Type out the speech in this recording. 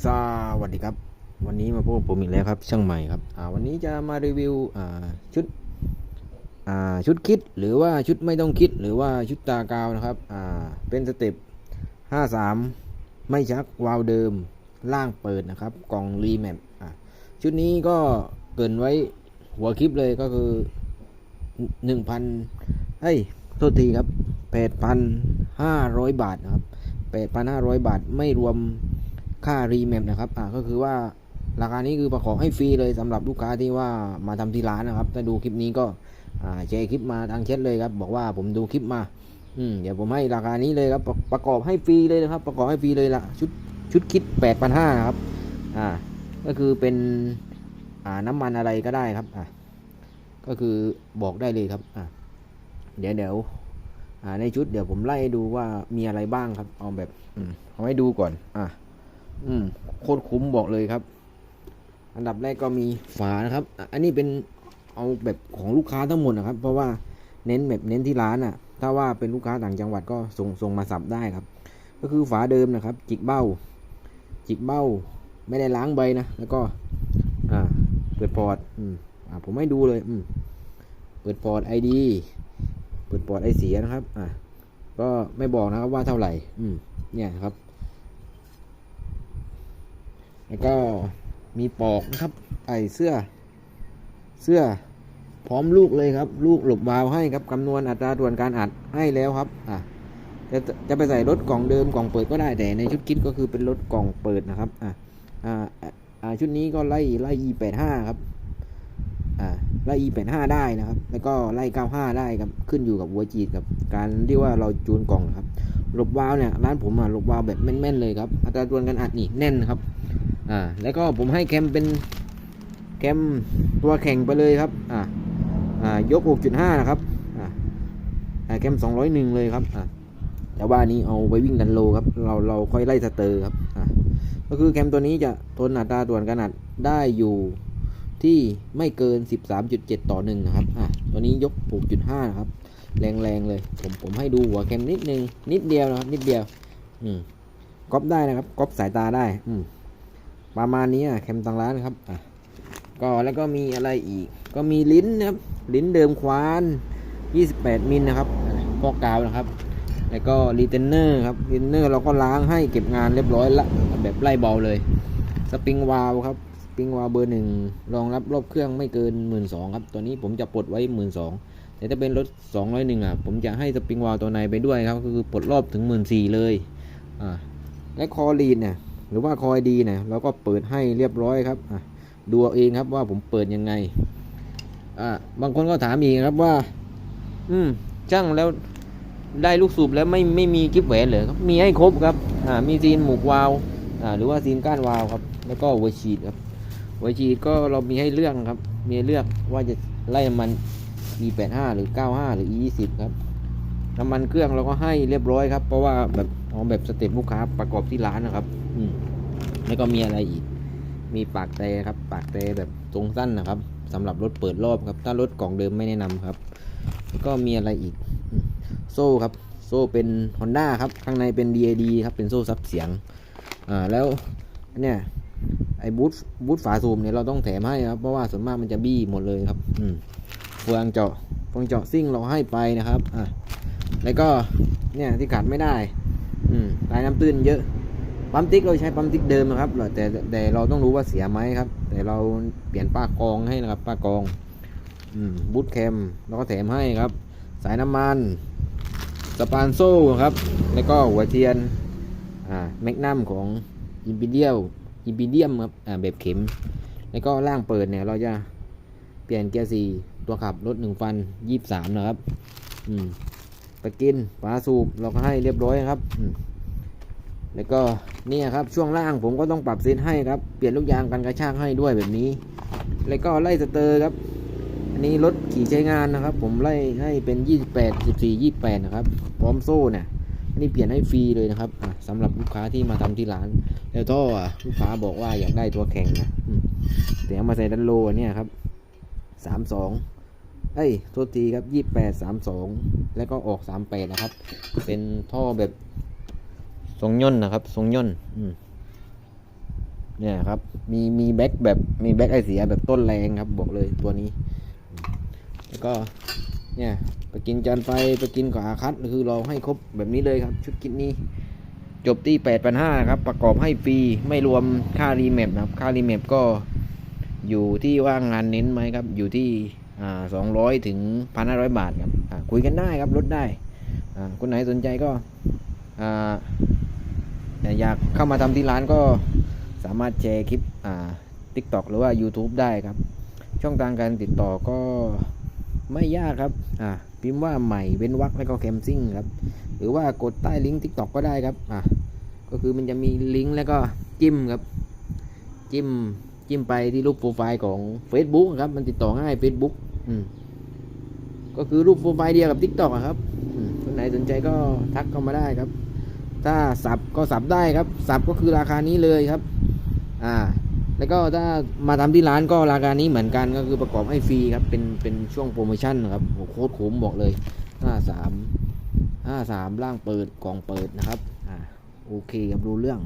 สวัสดีครับ วันนี้มาพบกับผมอีกแล้วครับ ช่างใหม่ครับวันนี้จะมารีวิวชุดชุดคิดหรือว่าชุดไม่ต้องคิดหรือว่าชุดตากาวนะครับเป็นสเต็ป53 ไม่ชักวาล์วเดิมล่างเปิดนะครับ กล่องรีแมปชุดนี้ก็เกินไว้หัวคลิปเลยก็คือ 1,000เฮ้ยโทษทีครับ 8,500 บาทนะครับ 8,500 บาทไม่รวม ค่ารีแมปนะครับอ่าก็คือว่าราคานี้คือประกอบให้ฟรีเลยสำหรับลูกค้าที่ว่ามาทำที่ร้านนะครับถ้าดูคลิปนี้ก็อ่าแชร์คลิปมาทางแชทเลยครับบอกว่าผมดูคลิปมาอืมเดี๋ยวผมให้ราคานี้เลยครับประประกอบให้ฟรีเลยนะครับ ประกอบให้ฟรีเลยละชุดชุดคิด8,500นะครับอ่าก็คือเป็นอ่าน้ำมันอะไรก็ได้ครับอ่าก็คือบอกได้เลยครับอ่าเดี๋ยวเดี๋ยวอ่าในชุดเดี๋ยวผมไล่ดูว่ามีอะไรบ้างครับ เอาแบบอืมเอาให้ดูก่อน อ่า อืมโคตรคุ้มบอกเลยครับ อันดับแรกก็มีฝานะครับ อันนี้เป็นเอาแบบของลูกค้าทั้งหมดนะครับ เพราะว่าเน้นแบบเน้นที่ร้านอะ ถ้าว่าเป็นลูกค้าต่างจังหวัดก็ส่งส่งมาสับได้ครับ ก็คือฝาเดิมนะครับ จิกเบ้า จิกเบ้า ไม่ได้ล้างใบนะแล้วก็ อ่า เปิดพอร์ตอืมอ่าผมให้ดูเลย อืมเปิดพอร์ตไอดีเปิดพอร์ตไอเสียนะครับ อ่าก็ไม่บอกนะครับว่าเท่าไหร่ อืมเนี่ยครับ แล้วก็มีปอกนะครับไอเสื้อ เสื้อพร้อมลูกเลยครับ ลูกหลบวาวให้ครับคำนวณอัตราส่วนการอัดให้แล้วครับอะจะจะไปใส่รถกล่องเดิมกล่องเปิดก็ได้แต่ในชุดคิดก็คือเป็นรถกล่องเปิดนะครับอะอ่าอ่าชุดนี้ก็ไล่ไล่ e แปดห้าครับอ่าไล่ e แปดห้าได้นะครับ แล้วก็ไล่เก้าห้าได้ครับขึ้นอยู่กับหัวจีดกับการที่ว่าเราจูนกล่องนะครับหลบวาวเนี่ยร้านผมอะหลบวาวแบบแม่นๆเลยครับอัตราส่วนการอัดนี่แน่นครับ อ่าแล้วก็ผมให้แคมเป็นแคมตัวแข่งไปเลยครับอ่าอ่ายก 6.5 นะครับอ่าอ่าแคม 201 เลยครับอ่าแต่ว่านี้เอาไปวิ่งดันโลครับ เราเราค่อยไล่สเตอร์ครับอ่าก็คือแคมตัวนี้จะทนอัตราส่วนการอัดได้อยู่ที่ไม่เกิน 13.7 ต่อหนึ่งนะครับ อ่าตัวนี้ยก 6.5 นะครับ แรงๆ เลย ผม ผมให้ดูหัวแคมนิดนึง นิดเดียวนะครับ นิดเดียว อืมก๊อปได้นะครับก๊อปสายตาได้ อืม ประมาณนี้อะแคมตังร้านครับอะก็แล้วก็มีอะไรอีก ก็มีลิ้นนะครับ ลิ้นเดิมควาน 28 มิลนะครับอะฟอกกาวนะครับ แล้วก็รีเทนเนอร์ครับรีเทนเนอร์เราก็ล้างให้เก็บงานเรียบร้อยละแบบไล่เบาเลย สปริงวาลครับสปริงวาลเบอร์หนึ่งรองรับรอบเครื่องไม่เกิน 1 2ื่นครับ ตัวนี้ผมจะปลดไว้ 1 2ื่นแต่ถ้าเป็นรถ201อะผมจะให้สปริงวาลตัวในไปด้วยครับ ก็คือปลดรอบถึง 1 4ื่นเลยอ่าและคอรีดเนี่ย หรือว่าคอยดีนี่ยเราก็เปิดให้เรียบร้อยครับดูเอาเองครับว่าผมเปิดยังไงอ่าบางคนก็ถามอีกครับว่า อืมช่างแล้วได้ลูกสูบแล้วไม่ไม่มีกิฟแหวนเหรอครับมีให้ครบครับอ่ามีซีนหมูกวาวอ่าหรือว่าซีนก้านวาวครับ แล้วก็หัวฉีดครับหัวฉีดก็เรามีให้เลือกครับ มีเลือกว่าจะไล่น้ำมัน E85 หรือ 95 หรือ E20 ครับน้ำมันเครื่องเราก็ให้เรียบร้อยครับ เพราะว่าแบบเอาแบบสเต็ปลูกค้าประกอบที่ร้านนะครับ แล้วก็มีอะไรอีก มีปากแต่ครับ ปากแต่แบบทรงสั้นนะครับสำหรับรถเปิดรอบครับ ถ้ารถกล่องเดิมไม่แนะนำครับ แล้วก็มีอะไรอีก โซ่ครับ โซ่เป็น Honda ครับ ข้างในเป็น DAD ครับ เป็นโซ่ซับเสียง อ่า แล้วเนี่ยไอ้บูทบูทฝาซูมเนี่ยเราต้องแถมให้ครับ เพราะว่าส่วนมากมันจะบี้หมดเลยครับ อืมเฟืองเจาะเฟืองเจาะซิ่งเราให้ไปนะครับ อ่าแล้วก็เนี่ยที่ขาดไม่ได้ อืมลายน้ำตื้นเยอะ ปั๊มติ๊กเราใช้ปั๊มติ๊กเดิมนะครับแต่แต่เราต้องรู้ว่าเสียไหมครับ แต่เราเปลี่ยนป้ากองให้นะครับ ป้ากองอืมบูทแคมเราก็แถมให้ครับ สายน้ำมันสปานโซ่ครับ แล้วก็หัวเทียนอ่าแมกนัมของอิมพีเดียลอิมพีเดียมครับอ่าแบบเข็ม แล้วก็ล่างเปิดเนี่ยเราจะเปลี่ยนเกียร์สี่ตัวขับรถหนึ่งฟันยี่สามนะครับ อืมไปกินฝาสูบเราก็ให้เรียบร้อยครับอืม แล้วก็เนี่ยครับช่วงล่างผมก็ต้องปรับเซตให้ครับ เปลี่ยนลูกยางกันกระชากให้ด้วยแบบนี้ แล้วก็ไล่สเตอร์ครับ อันนี้รถขี่ใช้งานนะครับ ผมไล่ให้เป็น 28 14 28 นะครับ พร้อมโซ่เนี่ยอันนี้เปลี่ยนให้ฟรีเลยนะครับอะสำหรับลูกค้าที่มาทำที่ร้าน แล้วท่อลูกค้าบอกว่าอยากได้ตัวแข็งนะแต่เอามาใส่ดันโลนเนี่ยครับ 32เอ้ยโทษทีครับ 28 32 แล้วก็ออก 38 นะครับ เป็นท่อแบบ ทรงย่นนะครับ ทรงย่นเนี่ยครับ มีมีแบ็คแบบมีแบ็คไอเสียแบบต้นแรงครับ บอกเลยตัวนี้ แล้วก็ เนี่ยไปกินจานไฟไปกินขาคัดคือเราให้ครบแบบนี้เลยครับ ชุดกินนี้ จบที่แปดพันห้าครับ ประกอบให้ฟรีไม่รวมค่ารีแมปนะครับ ค่ารีแมปก็อยู่ที่ว่างานเน้นไหมครับ อยู่ที่สองร้อยถึงพันห้าร้อยบาทครับคุยกันได้ครับลดได้คนไหนสนใจก็ อ่อยากเข้ามาทำที่ร้านก็สามารถแชร์คลิปอ่า TikTok หรือว่า YouTube ได้ครับ ช่องทางการติดต่อก็ไม่ยากครับอ่าพิมพ์ว่าใหม่เว้นวรรคแล้วก็แคมซิ่งครับ หรือว่ากดใต้ลิงก์ TikTok ก็ได้ครับอ่าก็คือมันจะมีลิงก์แล้วก็จิ้มครับ จิ้มจิ้มไปที่รูปโปรไฟล์ของ Facebook ครับ มันติดต่อง่าย Facebook อืมก็คือรูปโปรไฟล์เดียวกับ TikTok อะครับคนไหนสนใจก็ทักเข้ามาได้ครับ ถ้าสับก็สับได้ครับ สับก็คือราคานี้เลยครับ อ่า แล้วก็ถ้ามาทำที่ร้านก็ราคานี้เหมือนกันก็คือประกอบให้ฟรีครับ เป็นเป็นช่วงโปรโมชั่นครับโคตรคุ้มบอกเลยห้าสามห้าสามล่างเปิดกล่องเปิดนะครับ อ่า โอเคครับรู้เรื่อง